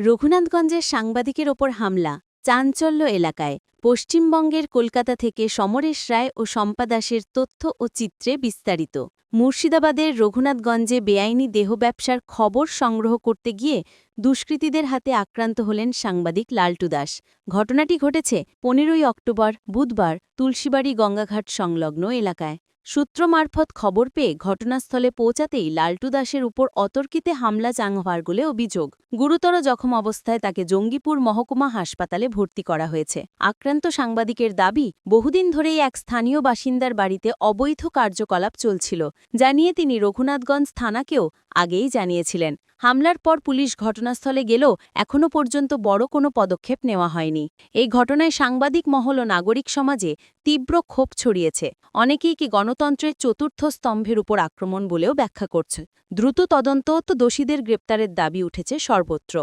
রঘুনাথগঞ্জের সাংবাদিকের ওপর হামলা, চাঞ্চল্য এলাকায়। পশ্চিমবঙ্গের কলকাতা থেকে সমরেশ রায় ও সম্পাদাসের তথ্য ও চিত্রে বিস্তারিত। মুর্শিদাবাদের রঘুনাথগঞ্জে বেআইনি দেহ ব্যবসার খবর সংগ্রহ করতে গিয়ে দুষ্কৃতীদের হাতে আক্রান্ত হলেন সাংবাদিক লালটু দাস। ঘটনাটি ঘটেছে পনেরোই অক্টোবর, বুধবার, তুলসীবাড়ি গঙ্গাঘাট সংলগ্ন এলাকায়। সূত্র মারফত খবর পেয়ে ঘটনাস্থলে পৌঁছাতেই লালটু দাসের উপর অতর্কিতে হামলা চাঙ্গভার বলে অভিযোগ। গুরুতর জখম অবস্থায় তাকে জঙ্গিপুর মহকুমা হাসপাতালে ভর্তি করা হয়েছে। আক্রান্ত সাংবাদিকের দাবি, বহুদিন ধরেই এক স্থানীয় বাসিন্দার বাড়িতে অবৈধ কার্যকলাপ চলছিল জানিয়ে তিনি রঘুনাথগঞ্জ থানাকেও আগেই জানিয়েছিলেন। হামলার পর পুলিশ ঘটনাস্থলে গেলেও এখনও পর্যন্ত বড় কোনো পদক্ষেপ নেওয়া হয়নি। এই ঘটনায় সাংবাদিক মহল ও নাগরিক সমাজে তীব্র ক্ষোভ ছড়িয়েছে। অনেকেই কি গণতন্ত্রের চতুর্থ স্তম্ভের উপর আক্রমণ বলেও ব্যাখ্যা করছে। দ্রুত তদন্ত তো দোষীদের গ্রেপ্তারের দাবি উঠেছে সর্বত্র